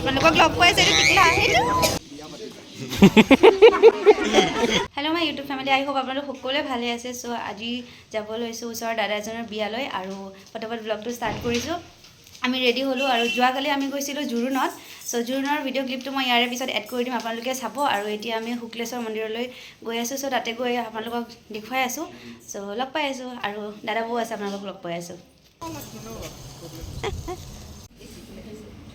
glove. Kok glove kok ese dikhlahe tu? Hello my YouTube family. I hope apnalo hokole bhale ase. So aji jabo loisu usor dada janor biya loi aru potopot vlog tu start korisu. আমি ready হ'লোঁ আৰু যোৱাকালি আমি গৈছিলোঁ জোৰোণত চ' জোৰোণৰ ভিডিঅ' ক্লিপটো মই ইয়াৰে পিছত এড কৰি দিম আপোনালোকে চাব আৰু এতিয়া আমি শুক্লেশ্বৰ মন্দিৰলৈ গৈ আছোঁ চ' তাতে গৈ আপোনালোকক দেখুৱাই আছোঁ চ' লগ পাই আছোঁ আৰু দাদা বৌ আছে আপোনালোকক লগ পাই আছোঁ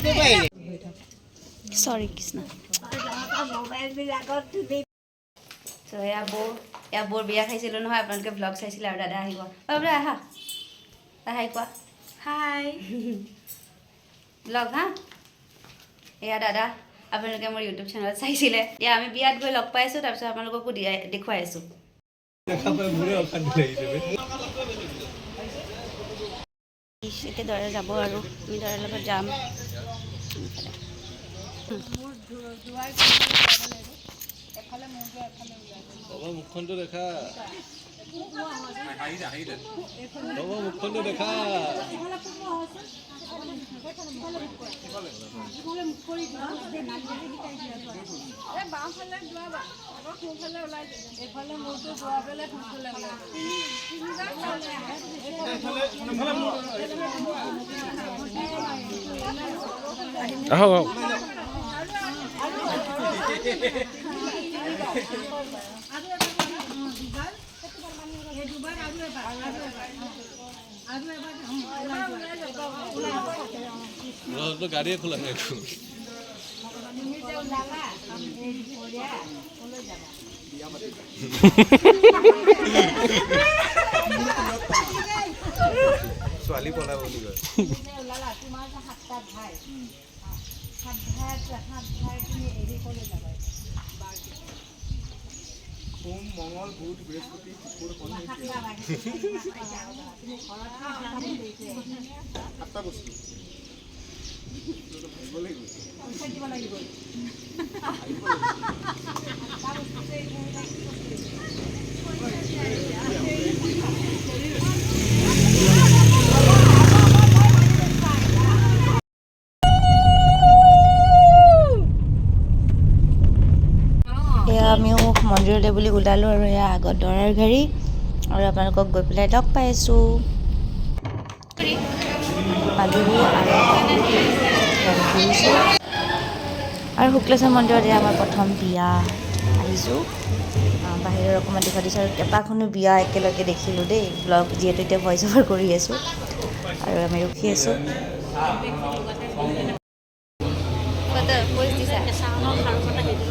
বৌৰ বিয়া খাইছিলো নহয় আপোনালোকে ব্লগ চাইছিলে আৰু দাদা আহিব আহা হাই কোৱা হাই ব্লগ হা এয়া দাদা আপোনালোকে মোৰ ইউটিউব চেনেলত চাইছিলে এয়া আমি বিয়াত গৈ লগ পাই আছো তাৰপিছত আপোনালোককো দেখুৱাই আছো একেদৰে যাব আৰু আমি দৰাৰ লগত যাম এখানে বাবা মুখখণ্ড দেখা বাবা দেখা সোঁফালে ওলাই এইফালে মূৰটো যোৱা পেলাই তো গাড়ি খোলা নাই এখন ছোৱালী বনাব বুলি কয় সাত ভাই সাত ভাই তুমি এৰি ক'লে যাবা সোম মঙ্গল বুধ বৃহস্পতি শুক্র শনি সাতটা বস্তু লাগিব মন্দিৰলৈ বুলি ওলালোঁ আৰু এয়া আগত দৰাৰ গাড়ী আৰু আপোনালোকক গৈ পেলাই লগ পাইছোঁ পালোঁহি আৰু শুক্লেশ্বৰ মন্দিৰত এয়া আমাৰ প্ৰথম বিয়া আহিছোঁ বাহিৰৰ অকণমান দেখা দিছোঁ আৰু কেইবাখনো বিয়া একেলগে দেখিলোঁ দেই ব্লগ যিহেতু এতিয়া ভইচ অভাৰ কৰি আছোঁ আৰু আমি ৰখি আছোঁ দিছা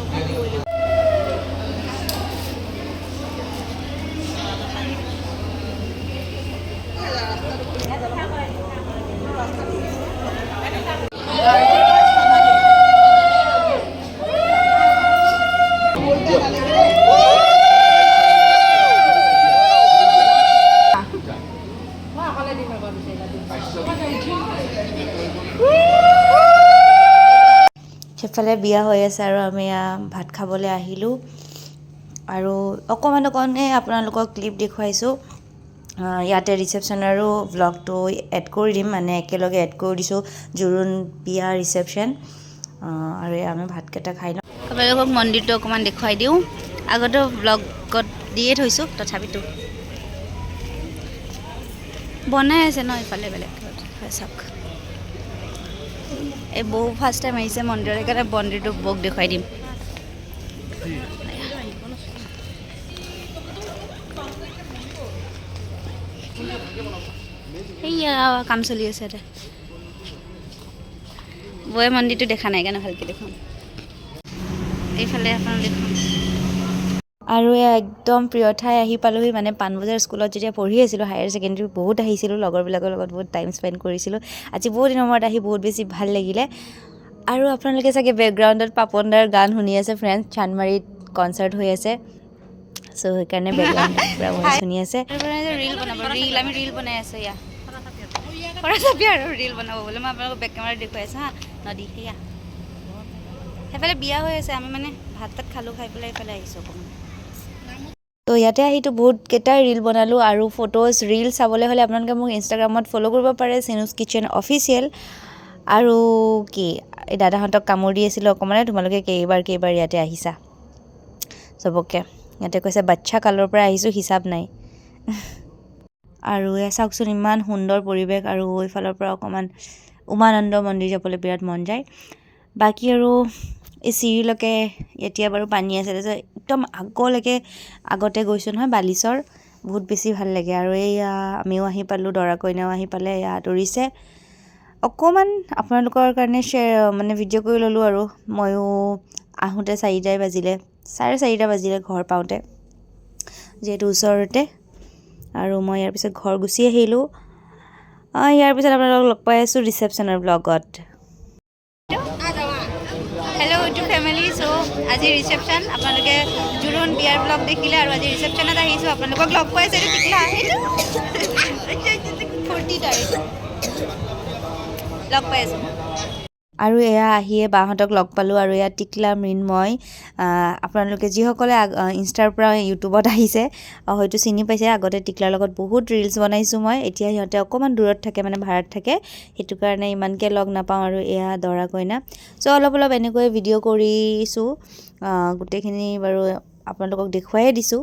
সেইফালে বিয়া হৈ আছে আৰু আমি ভাত খাবলৈ আহিলোঁ আৰু অকণমান অকণে আপোনালোকক ক্লিপ দেখুৱাইছোঁ ইয়াতে ৰিচেপশ্যন আৰু ব্লগটো এড কৰি দিম মানে একেলগে এড কৰি দিছোঁ জোৰোণ বিয়া ৰিচেপশ্যন আৰু আমি ভাতকেইটা খাই লওঁ আপোনালোকক মন্দিৰটো অকণমান দেখুৱাই দিওঁ আগতেও ব্লগত দিয়ে থৈছোঁ তথাপিতো বনাই আছে ন ইফালে বেলেগ চাওক এই বৌ ফাৰ্ষ্ট টাইম আহিছে মন্দিৰৰ সেইকাৰণে মন্দিৰটো বৌক দেখুৱাই দিম সেয়া কাম চলি আছে এটা বৌয়ে মন্দিৰটো দেখা নাই কাৰণে ভালকৈ দেখুৱাম এইফালে আপোনাৰ দেখুৱাম আৰু একদম প্ৰিয় ঠাই আহি পালোহি মানে পাণবজাৰ স্কুলত যেতিয়া পঢ়ি আছিলোঁ হায়াৰ ছেকেণ্ডেৰী বহুত আহিছিলোঁ লগৰবিলাকৰ লগত বহুত টাইম স্পেণ্ড কৰিছিলোঁ আজি বহুত দিনৰ মূৰত আহি বহুত বেছি ভাল লাগিলে আৰু আপোনালোকে চাগে বেকগ্ৰাউণ্ডত পাপন দাৰ গান শুনি আছে ফ্ৰেণ্ডছ চান্দমাৰীত কনচাৰ্ট হৈ আছে চ' সেইকাৰণে বেকগ্ৰাউণ্ড পূৰা শুনি আছে ৰীল মানে বনাব ৰীল বনাই আছোঁ আৰু ৰীল বনাব বোলে মই আপোনালোকক বেক কেমেৰাত দেখুৱাই হা নদী সেয়া সেইফালে বিয়া হৈ আছে আমি মানে ভাত তাত খালোঁ খাই পেলাই এইফালে আহিছোঁ অকণমান তো ইয়াতে আহিতো বহুতকেইটা ৰিল বনালোঁ আৰু ফটোজ ৰীল চাবলৈ হ'লে আপোনালোকে মোক ইনষ্টাগ্ৰামত ফ'ল' কৰিব পাৰে চিনুজ কিচেন অফিচিয়েল আৰু কি এই দাদাহঁতক কামোৰ দি আছিলোঁ অকণমানে তোমালোকে কেইবাৰ কেইবাৰ ইয়াতে আহিছা চবকে ইয়াতে কৈছে বাচ্ছা কালৰ পৰা আহিছোঁ হিচাপ নাই আৰু এয়া চাওকচোন ইমান সুন্দৰ পৰিৱেশ আৰু এইফালৰ পৰা অকণমান উমানন্দ মন্দিৰ যাবলৈ বিৰাট মন যায় বাকী আৰু এই চিৰিলৈকে এতিয়া বাৰু পানী আছে তাৰপিছত একদম আগলৈকে আগতে গৈছোঁ নহয় বালিচৰ বহুত বেছি ভাল লাগে আৰু এই আমিও আহি পালোঁ দৰা কইনাও আহি পালে এয়া আঁতৰিছে অকণমান আপোনালোকৰ কাৰণে শ্বেয়াৰ মানে ভিডিঅ' কৰি ল'লোঁ আৰু ময়ো আহোঁতে চাৰিটাই বাজিলে চাৰে চাৰিটা বাজিলে ঘৰ পাওঁতে যিহেতু ওচৰতে আৰু মই ইয়াৰ পিছত ঘৰ গুচি আহিলোঁ ইয়াৰ পিছত আপোনালোকক লগ পাই আছোঁ ৰিচেপশ্যনৰ ব্লগত আজি ৰিচেপশ্যন আপোনালোকে জোৰোণ বিয়াৰ ব্লগ দেখিলে আৰু আজি ৰিচেপশ্যনত আহিছোঁ আপোনালোকক লগ পাইছে এইটো তাৰিখ লগ পাই আছোঁ আৰু এয়া আহিয়ে বাহঁতক লগ পালোঁ আৰু এয়া টিকলা মৃন্ময় আপোনালোকে যিসকলে ইনষ্টাৰ পৰা ইউটিউবত আহিছে হয়তো চিনি পাইছে আগতে টিকলাৰ লগত বহুত ৰিলছ বনাইছোঁ মই এতিয়া সিহঁতে অকণমান দূৰত থাকে মানে ভাড়াত থাকে সেইটো কাৰণে ইমানকৈ লগ নাপাওঁ আৰু এয়া দৰা কইনা চ' অলপ অলপ এনেকৈ ভিডিঅ' কৰিছোঁ গোটেইখিনি বাৰু আপোনালোকক দেখুৱাই দিছোঁ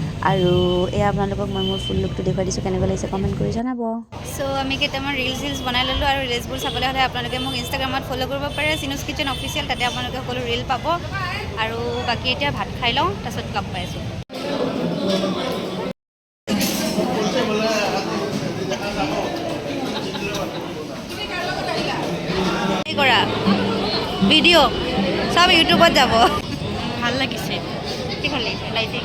আৰু এয়া আপোনালোকক মই মোৰ ফুল লুকটো দেখুৱাই দিছোঁ কেনেকুৱা লাগিছে কমেণ্ট কৰি জনাব চ' আমি কেইটামান ৰিলচ ৰিলচ বনাই ল'লোঁ আৰু ৰিলচবোৰ চাবলৈ হ'লে আপোনালোকে মোক ইনষ্টাগ্ৰামত ফ'ল' কৰিব পাৰে চিনুজ কিটচেন অফিচিয়েল তাতে আপোনালোকে সকলো ৰিল পাব আৰু বাকী এতিয়া ভাত খাই লওঁ তাৰপিছত লগ পাইছোঁ কৰা ভিডিঅ' চব ইউটিউবত যাব ভাল লাগিছে কি ভাল লাগিছে লাইটিং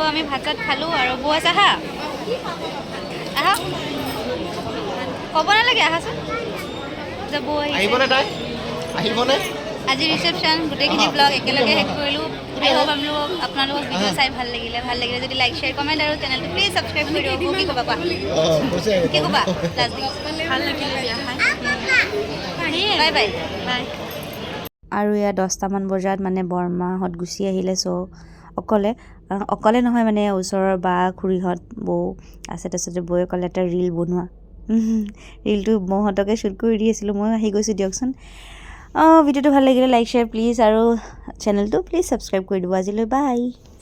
চ' আমি ভাত চাত খালো আৰু বৌ আছে আহা আহা ক'ব নালাগে আহাচোন যে বৌ আহিবনে তাই আহিবনে আজি ৰিচেপশ্যন গোটেইখিনি ব্লগ একেলগে শেষ কৰিলোঁ আই হোপ আমলোক আপোনালোকক ভিডিঅ' চাই ভাল লাগিলে ভাল লাগিলে যদি লাইক শ্বেয়াৰ কমেণ্ট আৰু চেনেলটো প্লিজ ছাবস্ক্ৰাইব কৰি দিব কি ক'বা কোৱা কি ক'বা ভাল লাগিলে বাই বাই বাই আৰু এয়া দহটামান বজাত মানে বৰমাহঁত গুচি আহিলে চ' অকলে অকলে নহয় মানে ওচৰৰ বা খুৰীহঁত বৌ আছে তাৰপিছতে বৌয়ে অকলে এটা ৰীল বনোৱা ৰীলটো মহঁতকে শ্বুট কৰি দি আছিলোঁ ময়ো আহি গৈছোঁ দিয়কচোন অঁ ভিডিঅ'টো ভাল লাগিলে লাইক শ্বেয়াৰ প্লিজ আৰু চেনেলটো প্লিজ ছাবস্ক্ৰাইব কৰি দিব আজিলৈ বাই